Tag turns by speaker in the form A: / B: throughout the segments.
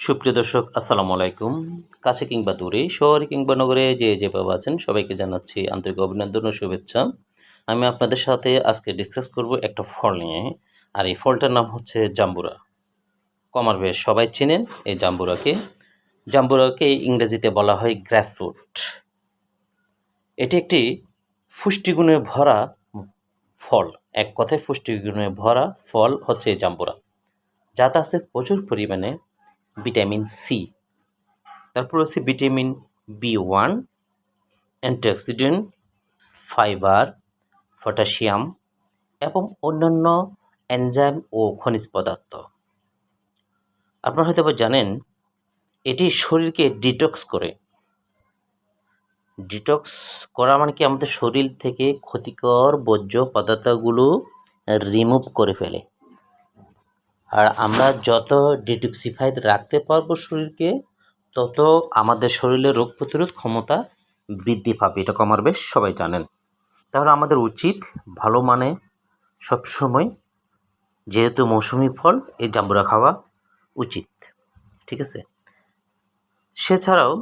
A: সুপ্রিয় দর্শক, আসসালামু আলাইকুম। কাছে কিংবা দূরে, শহরে কিংবা নগরে যে যেভাবে আছেন, সবাইকে জানাচ্ছি আন্তরিক অভিনন্দন ও শুভেচ্ছা। আমি আপনাদের সাথে আজকে ডিসকাস করব একটা ফল নিয়ে। আর এই ফলটার নাম হচ্ছে জাম্বুরা। কমার বেশ সবাই চিনেন এই জাম্বুরাকে? জাম্বুরাকে ইংরেজিতে বলা হয় গ্র্যাপ ফ্রুট এটি একটি পুষ্টিগুণে ভরা ফল। এক কথায় পুষ্টিগুণে ভরা ফল হচ্ছে জাম্বুরা। যাতে আছে প্রচুর পরিমাণে ভিটামিন সি তারপর আছে vitamin B one antioxidant, fibre, potassium এবং অন্যান্য এনজাইম ও খনিজ পদার্থ। আপনারা হয়তো জানেন, এটি শরীরকে ডিটক্স করে। ডিটক্স করা মানে কি? আমাদের শরীর থেকে ক্ষতিকর বর্জ্য পদার্থগুলো রিমুভ করে ফেলে। আর আমরা যত ডিটক্সিফাইড রাখতে পারব শরীরকে, তত আমাদের শরীরে রোগ প্রতিরোধ ক্ষমতা বৃদ্ধি পাবে, এটা কমার বেশ সবাই জানেন। তাহলে আমাদের উচিত ভালো মানে সবসময়, যেহেতু মৌসুমি ফল, এই জাম্বুরা খাওয়া উচিত, ঠিক আছে? সেছাড়াও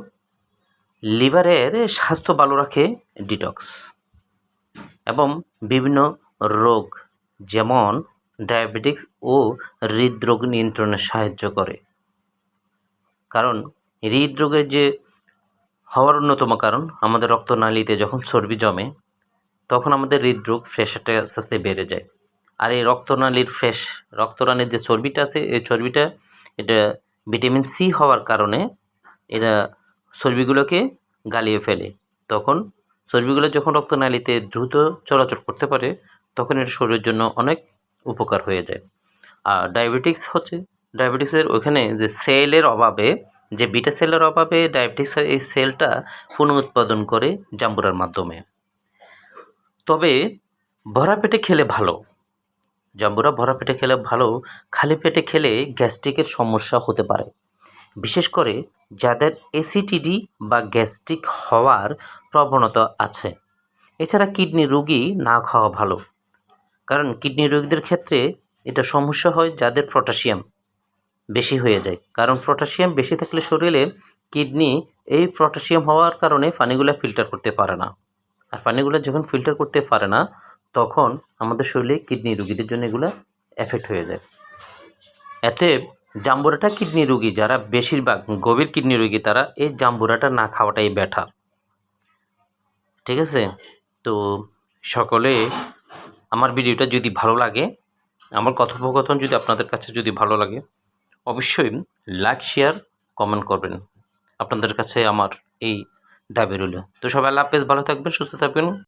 A: লিভারের স্বাস্থ্য ভালো রাখে ডিটক্স এবং বিভিন্ন রোগ, যেমন ডায়াবেটিক্স ও হৃদরোগ নিয়ন্ত্রণে সাহায্য করে। কারণ হৃদরোগের যে হওয়ার অন্যতম কারণ, আমাদের রক্তনালীতে যখন চর্বি জমে, তখন আমাদের হৃদরোগ প্রেশারটা আস্তে আস্তে বেড়ে যায়। আর এই রক্তনালীর ফ্রেশ রক্তনালীর যে চর্বিটা আছে, এই চর্বিটা, এটা ভিটামিন সি হওয়ার কারণে এরা চর্বিগুলোকে গালিয়ে ফেলে। তখন চর্বিগুলো যখন রক্তনালীতে দ্রুত চলাচল করতে পারে, তখন এটা শরীরের জন্য অনেক উপকার হয়ে যায়। আর ডায়াবেটিক্স হচ্ছে ডায়াবেটিক্সের ওখানে যে সেলের অভাবে, যে বিটা সেলের অভাবে ডায়াবেটিক্স এই সেলটা পুনঃউৎপাদন করে জাম্বুরার মাধ্যমে। তবে ভরা পেটে খেলে ভালো। জাম্বুরা ভরা পেটে খেলে ভালো, খালি পেটে খেলে গ্যাস্ট্রিকের সমস্যা হতে পারে। বিশেষ করে যাদের এসিটিডি বা গ্যাস্ট্রিক হওয়ার প্রবণতা আছে। এছাড়া কিডনি রোগী না খাওয়া ভালো। কারণ কিডনি রোগীদের ক্ষেত্রে এটা সমস্যা হয় যাদের পটাশিয়াম বেশি হয়ে যায়। কারণ পটাশিয়াম বেশি থাকলে শরীরে কিডনি এই পটাশিয়াম হওয়ার কারণে পানিগুলো ফিল্টার করতে পারে না। আর পানিগুলো যখন ফিল্টার করতে পারে না, তখন আমাদের শরীরে কিডনি রুগীদের জন্য এগুলো এফেক্ট হয়ে যায়। এতে জাম্বুরাটা কিডনি রুগী, যারা বেশিরভাগ গভীর কিডনি রুগী, তারা এই জাম্বুরাটা না খাওয়াটাই বেটার ঠিক আছে? তো সকলে আমার ভিডিওটা যদি ভালো লাগে, আমার কথোপকথন যদি আপনাদের কাছে যদি ভালো লাগে, অবশ্যই লাইক শেয়ার কমেন্ট করবেন। আপনাদের কাছে আমার এই দাবি রইল। তো সবাই আল্লাহ হাফেজ, ভালো থাকবেন, সুস্থ থাকবেন।